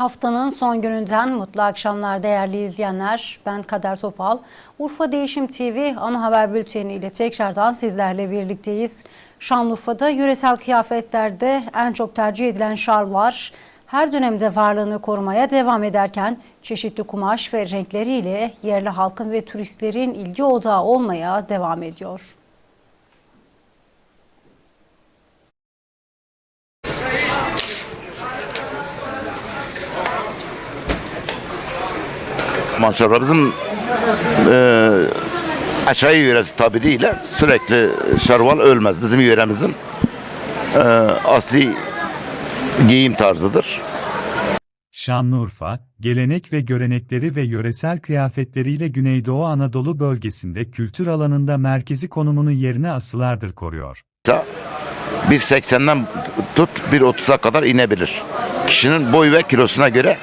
Haftanın son gününden mutlu akşamlar değerli izleyenler. Ben Kader Topal. Urfa Değişim TV ana haber bülteni ile tekrardan sizlerle birlikteyiz. Şanlıurfa'da yöresel kıyafetlerde en çok tercih edilen şal var. Her dönemde varlığını korumaya devam ederken çeşitli kumaş ve renkleriyle yerli halkın ve turistlerin ilgi odağı olmaya devam ediyor. Maşallah bizim e, aşağı yöresi tabiriyle sürekli şarval ölmez. Bizim yöremizin e, asli giyim tarzıdır. Şanlıurfa, gelenek ve görenekleri ve yöresel kıyafetleriyle Güneydoğu Anadolu bölgesinde kültür alanında merkezi konumunu yerine asılardır koruyor. Mesela 1.80'den tut 1.30'a kadar inebilir. Kişinin boy ve kilosuna göre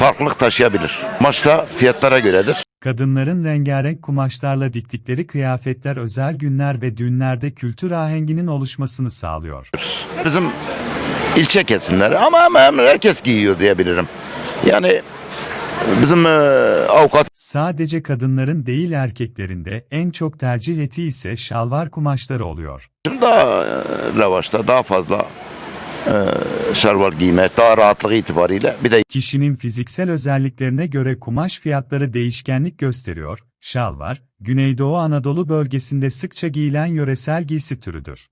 farklılık taşıyabilir. Maçta fiyatlara göredir. Kadınların rengarenk kumaşlarla diktikleri kıyafetler özel günler ve düğünlerde kültür ahenginin oluşmasını sağlıyor. Bizim ilçe kesimleri ama hemen herkes giyiyor diyebilirim. Yani bizim e, avukat Sadece kadınların değil erkeklerin de en çok tercih ettiği ise şalvar kumaşları oluyor. daha e, revaçta daha fazla e, şarval giyme, daha rahatlık itibariyle bir de Kişinin fiziksel özelliklerine göre kumaş fiyatları değişkenlik gösteriyor. Şalvar, Güneydoğu Anadolu bölgesinde sıkça giyilen yöresel giysi türüdür.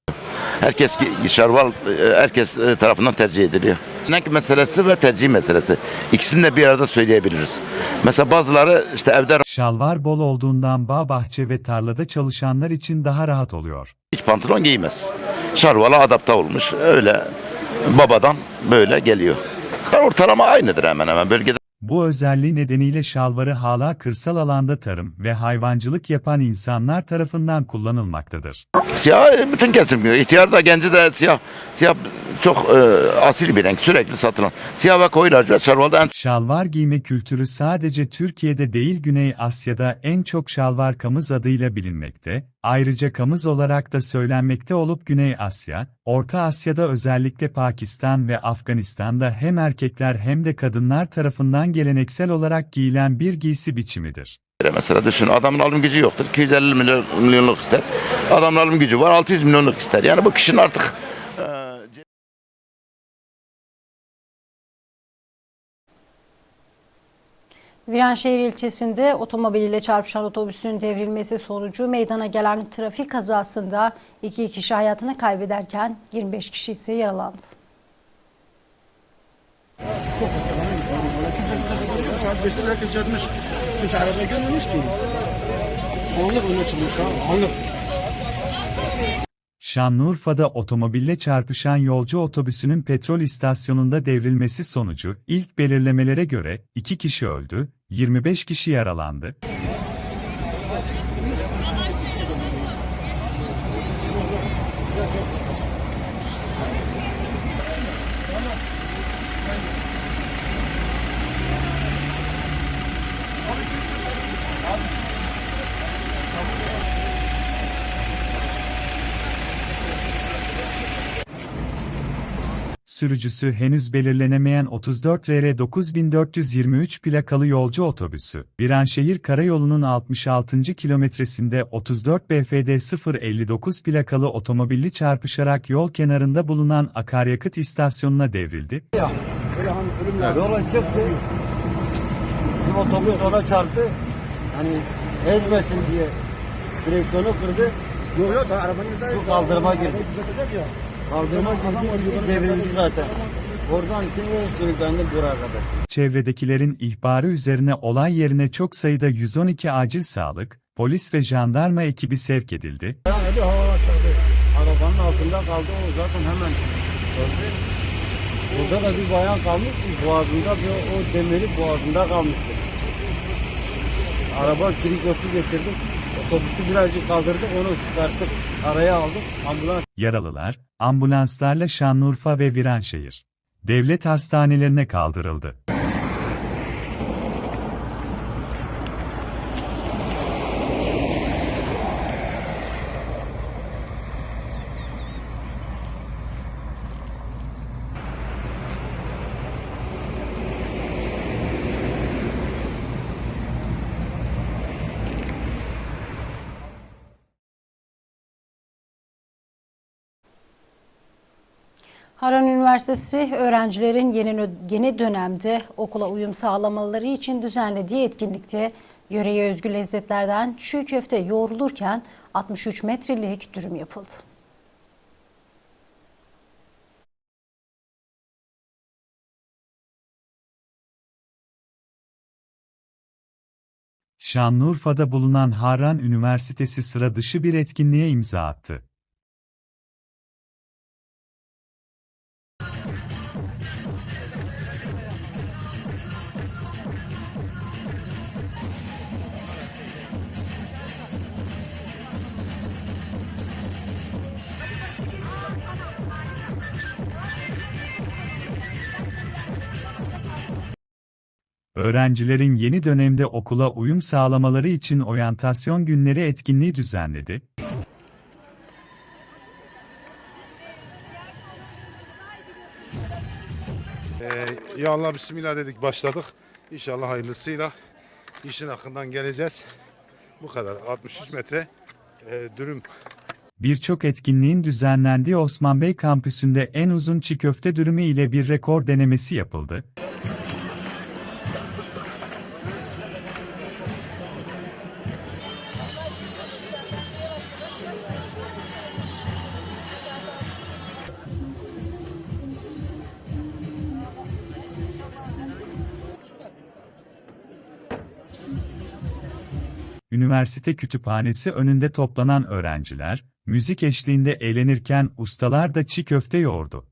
herkes gi- şarval e, herkes e, tarafından tercih ediliyor. Renk meselesi ve tercih meselesi. İkisini de bir arada söyleyebiliriz. Mesela bazıları işte evde Şalvar bol olduğundan bağ bahçe ve tarlada çalışanlar için daha rahat oluyor. hiç pantolon giymez. Şarvala adapte olmuş. Öyle babadan böyle geliyor. Ortalama aynıdır hemen hemen bölgede. Bu özelliği nedeniyle şalvarı hala kırsal alanda tarım ve hayvancılık yapan insanlar tarafından kullanılmaktadır. Siyah bütün kesim giyiyor. İhtiyar da genci de siyah. Siyah çok e, asil bir renk. Sürekli satılan. Siyah ve koyu lacivert şarvalda en Şalvar giyme kültürü sadece Türkiye'de değil Güney Asya'da en çok şalvar kamız adıyla bilinmekte, ayrıca kamız olarak da söylenmekte olup Güney Asya, Orta Asya'da özellikle Pakistan ve Afganistan'da hem erkekler hem de kadınlar tarafından geleneksel olarak giyilen bir giysi biçimidir. Mesela düşün adamın alım gücü yoktur. 250 milyon, milyonluk ister. Adamın alım gücü var 600 milyonluk ister. Yani bu kişinin artık e, Viranşehir ilçesinde otomobiliyle çarpışan otobüsün devrilmesi sonucu meydana gelen trafik kazasında iki kişi hayatını kaybederken 25 kişi ise yaralandı. Saat 5'te herkes yatmış. Kimse arabaya ki. Anlık öne çıkmış. Anlık. Şanlıurfa'da otomobille çarpışan yolcu otobüsünün petrol istasyonunda devrilmesi sonucu ilk belirlemelere göre 2 kişi öldü, 25 kişi yaralandı. Sürücüsü henüz belirlenemeyen 34 RR 9423 plakalı yolcu otobüsü, Viranşehir Karayolu'nun 66. kilometresinde 34 BFD 059 plakalı otomobilli çarpışarak yol kenarında bulunan akaryakıt istasyonuna devrildi. Böyle hani ölümler. Yola çıktı. Bizim otobüs ona çarptı. Hani ezmesin diye direksiyonu kırdı. Yok yok arabanın da kaldırıma girdi. Kaldırıma girdi, devrildi zaten. Oradan kimle sürüklendi buraya kadar. Çevredekilerin ihbarı üzerine olay yerine çok sayıda 112 acil sağlık, polis ve jandarma ekibi sevk edildi. Ediyor hava başladı. Arabanın altında kaldı o zaten hemen öldü. Burada da bir bayan kalmıştı boğazında bir o demiri boğazında kalmıştı. Araba kirikosu getirdik. Otobüsü birazcık kaldırdık onu çıkarttık. Araya aldık. Ambulans Yaralılar, ambulanslarla Şanlıurfa ve Viranşehir devlet hastanelerine kaldırıldı. Harran Üniversitesi öğrencilerin yeni, yeni dönemde okula uyum sağlamaları için düzenlediği etkinlikte yöreye özgü lezzetlerden çiğ köfte yoğrulurken 63 metrelik dürüm yapıldı. Şanlıurfa'da bulunan Harran Üniversitesi sıra dışı bir etkinliğe imza attı. Öğrencilerin yeni dönemde okula uyum sağlamaları için oryantasyon günleri etkinliği düzenledi. Ee, ya Allah bismillah dedik başladık. İnşallah hayırlısıyla işin hakkından geleceğiz. Bu kadar 63 metre e, dürüm Birçok etkinliğin düzenlendiği Osman Bey kampüsünde en uzun çiğ köfte dürümü ile bir rekor denemesi yapıldı. Üniversite kütüphanesi önünde toplanan öğrenciler, müzik eşliğinde eğlenirken ustalar da çiğ köfte yoğurdu.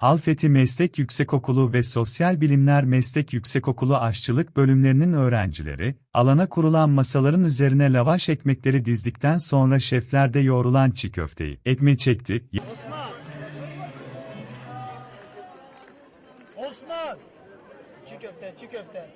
Halfeti Meslek Yüksekokulu ve Sosyal Bilimler Meslek Yüksekokulu aşçılık bölümlerinin öğrencileri, alana kurulan masaların üzerine lavaş ekmekleri dizdikten sonra şeflerde yoğrulan çiğ köfteyi ekmeği çekti, Osman! Çiğ köfte, çiğ köfte.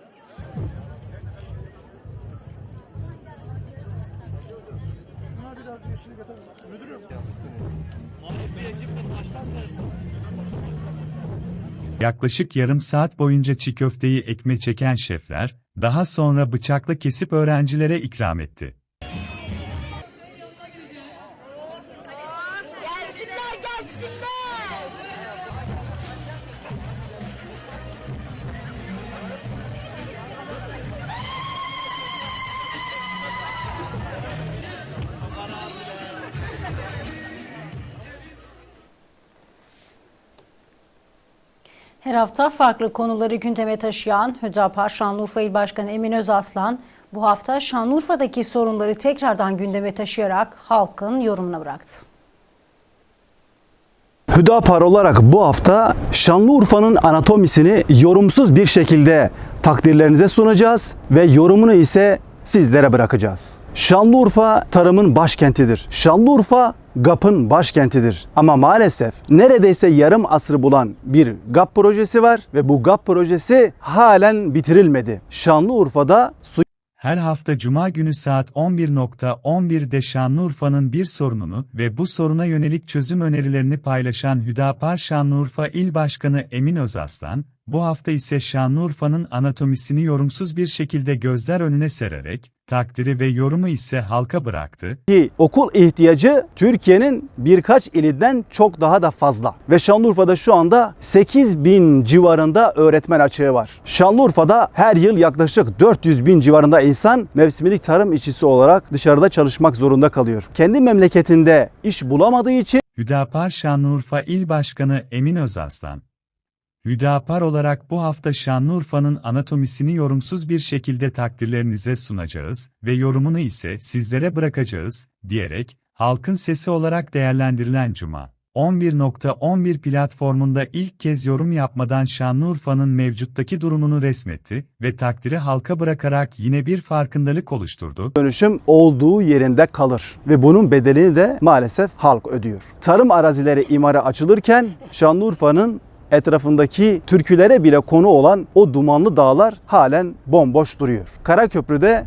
Yaklaşık yarım saat boyunca çiğ köfteyi ekme çeken şefler, daha sonra bıçakla kesip öğrencilere ikram etti. Her hafta farklı konuları gündeme taşıyan Hüdapar Şanlıurfa İl Başkanı Emin Özaslan bu hafta Şanlıurfa'daki sorunları tekrardan gündeme taşıyarak halkın yorumuna bıraktı. Hüdapar olarak bu hafta Şanlıurfa'nın anatomisini yorumsuz bir şekilde takdirlerinize sunacağız ve yorumunu ise sizlere bırakacağız. Şanlıurfa tarımın başkentidir. Şanlıurfa GAP'ın başkentidir. Ama maalesef neredeyse yarım asrı bulan bir GAP projesi var ve bu GAP projesi halen bitirilmedi. Şanlıurfa'da su Her hafta Cuma günü saat 11.11'de Şanlıurfa'nın bir sorununu ve bu soruna yönelik çözüm önerilerini paylaşan Hüdapar Şanlıurfa İl Başkanı Emin Özaslan, bu hafta ise Şanlıurfa'nın anatomisini yorumsuz bir şekilde gözler önüne sererek, takdiri ve yorumu ise halka bıraktı. ki okul ihtiyacı Türkiye'nin birkaç ilinden çok daha da fazla. Ve Şanlıurfa'da şu anda 8 bin civarında öğretmen açığı var. Şanlıurfa'da her yıl yaklaşık 400 bin civarında insan mevsimlik tarım işçisi olarak dışarıda çalışmak zorunda kalıyor. Kendi memleketinde iş bulamadığı için Hüdapar Şanlıurfa İl Başkanı Emin Özaslan, Hüdapar olarak bu hafta Şanlıurfa'nın anatomisini yorumsuz bir şekilde takdirlerinize sunacağız ve yorumunu ise sizlere bırakacağız, diyerek, halkın sesi olarak değerlendirilen Cuma. 11.11 platformunda ilk kez yorum yapmadan Şanlıurfa'nın mevcuttaki durumunu resmetti ve takdiri halka bırakarak yine bir farkındalık oluşturdu. dönüşüm olduğu yerinde kalır ve bunun bedelini de maalesef halk ödüyor. Tarım arazileri imara açılırken Şanlıurfa'nın etrafındaki türkülere bile konu olan o dumanlı dağlar halen bomboş duruyor. Karaköprü'de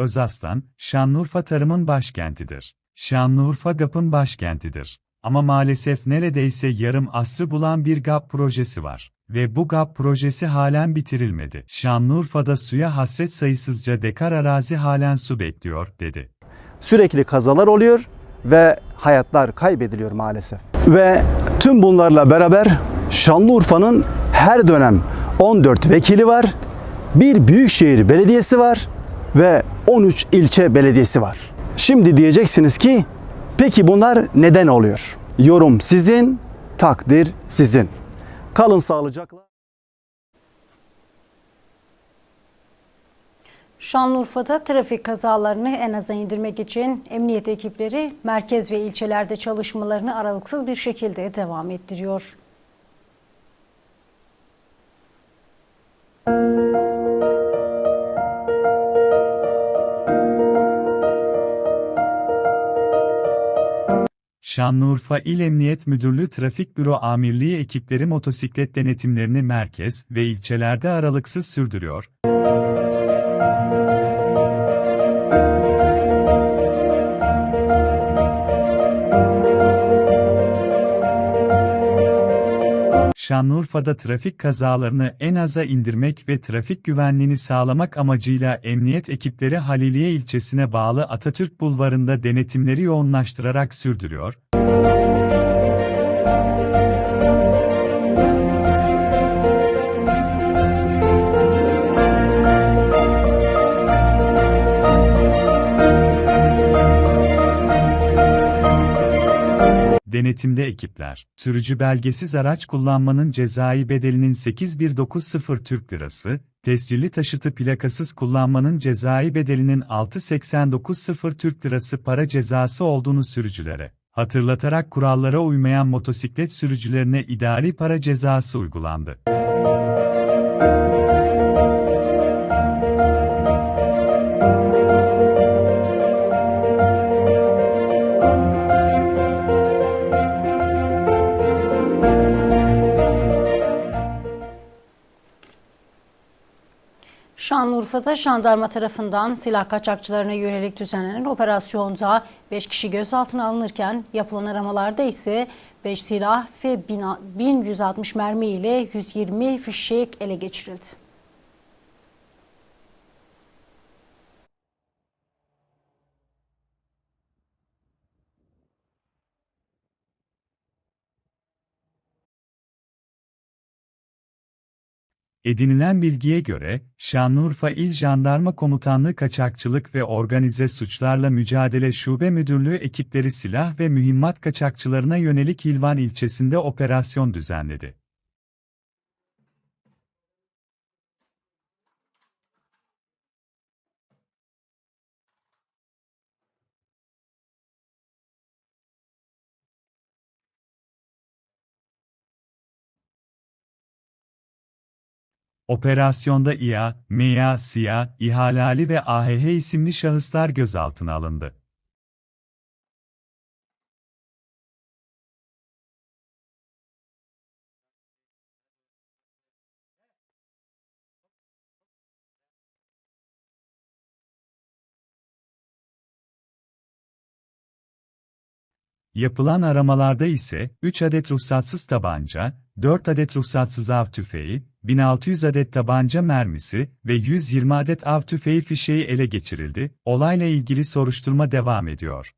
Özaslan, Şanlıurfa tarımın başkentidir. Şanlıurfa GAP'ın başkentidir. Ama maalesef neredeyse yarım asrı bulan bir GAP projesi var. Ve bu GAP projesi halen bitirilmedi. Şanlıurfa'da suya hasret sayısızca dekar arazi halen su bekliyor, dedi. Sürekli kazalar oluyor ve hayatlar kaybediliyor maalesef. Ve tüm bunlarla beraber Şanlıurfa'nın her dönem 14 vekili var, bir büyükşehir belediyesi var ve 13 ilçe belediyesi var. Şimdi diyeceksiniz ki peki bunlar neden oluyor? Yorum sizin, takdir sizin. Kalın sağlıcakla. Şanlıurfa'da trafik kazalarını en aza indirmek için emniyet ekipleri merkez ve ilçelerde çalışmalarını aralıksız bir şekilde devam ettiriyor. Şanlıurfa İl Emniyet Müdürlüğü Trafik Büro Amirliği ekipleri motosiklet denetimlerini merkez ve ilçelerde aralıksız sürdürüyor. Şanlıurfa'da trafik kazalarını en aza indirmek ve trafik güvenliğini sağlamak amacıyla emniyet ekipleri Haliliye ilçesine bağlı Atatürk Bulvarı'nda denetimleri yoğunlaştırarak sürdürüyor. Denetimde ekipler, sürücü belgesiz araç kullanmanın cezai bedelinin 8190 Türk Lirası, tescilli taşıtı plakasız kullanmanın cezai bedelinin 6890 Türk Lirası para cezası olduğunu sürücülere, hatırlatarak kurallara uymayan motosiklet sürücülerine idari para cezası uygulandı. Şanlıurfa'da jandarma tarafından silah kaçakçılarına yönelik düzenlenen operasyonda 5 kişi gözaltına alınırken yapılan aramalarda ise 5 silah ve 1160 mermi ile 120 fişek ele geçirildi. Edinilen bilgiye göre, Şanlıurfa İl Jandarma Komutanlığı Kaçakçılık ve Organize Suçlarla Mücadele Şube Müdürlüğü ekipleri silah ve mühimmat kaçakçılarına yönelik Hilvan ilçesinde operasyon düzenledi. Operasyonda İA, MEA, SİA, İhalali ve AHH isimli şahıslar gözaltına alındı. Yapılan aramalarda ise 3 adet ruhsatsız tabanca, 4 adet ruhsatsız av tüfeği, 1600 adet tabanca mermisi ve 120 adet av tüfeği fişeği ele geçirildi. Olayla ilgili soruşturma devam ediyor.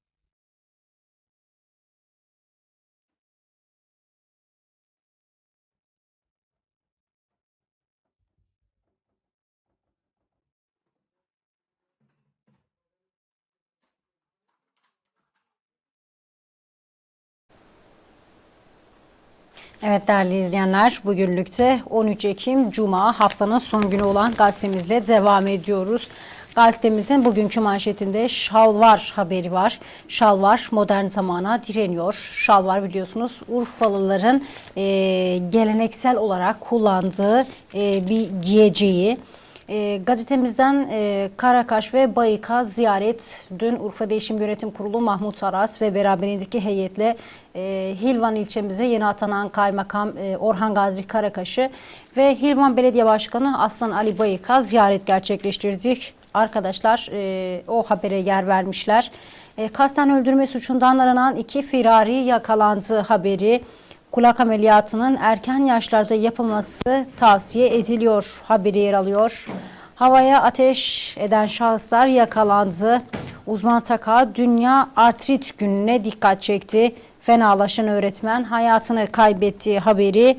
Evet değerli izleyenler, bugünlükte 13 Ekim Cuma haftanın son günü olan gazetemizle devam ediyoruz. Gazetemizin bugünkü manşetinde şalvar haberi var. Şalvar modern zamana direniyor. Şalvar biliyorsunuz Urfalıların e, geleneksel olarak kullandığı e, bir giyeceği. E, gazetemizden e, Karakaş ve Bayık'a ziyaret dün Urfa Değişim Yönetim Kurulu Mahmut Aras ve beraberindeki heyetle e, Hilvan ilçemize yeni atanan kaymakam e, Orhan Gazi Karakaş'ı ve Hilvan Belediye Başkanı Aslan Ali Bayık'a ziyaret gerçekleştirdik. Arkadaşlar e, o habere yer vermişler. E, kasten öldürme suçundan aranan iki firari yakalandığı haberi kulak ameliyatının erken yaşlarda yapılması tavsiye ediliyor haberi yer alıyor. Havaya ateş eden şahıslar yakalandı. Uzman Taka Dünya Artrit Günü'ne dikkat çekti. Fenalaşan öğretmen hayatını kaybettiği haberi.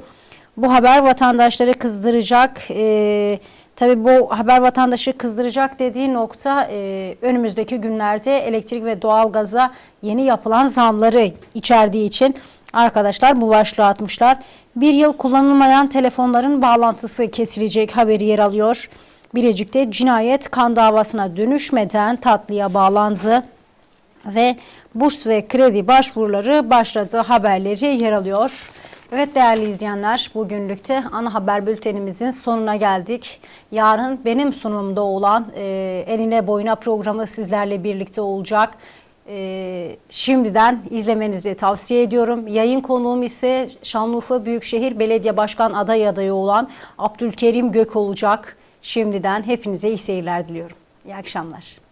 Bu haber vatandaşları kızdıracak. Ee, tabii bu haber vatandaşı kızdıracak dediği nokta e, önümüzdeki günlerde elektrik ve doğalgaza yeni yapılan zamları içerdiği için arkadaşlar bu başlığı atmışlar. Bir yıl kullanılmayan telefonların bağlantısı kesilecek haberi yer alıyor. Birecik'te cinayet kan davasına dönüşmeden tatlıya bağlandı ve burs ve kredi başvuruları başladığı haberleri yer alıyor. Evet değerli izleyenler bugünlükte ana haber bültenimizin sonuna geldik. Yarın benim sunumumda olan e, Enine Boyuna programı sizlerle birlikte olacak. E, şimdiden izlemenizi tavsiye ediyorum. Yayın konuğum ise Şanlıurfa Büyükşehir Belediye Başkan aday adayı olan Abdülkerim Gök olacak. Şimdiden hepinize iyi seyirler diliyorum. İyi akşamlar.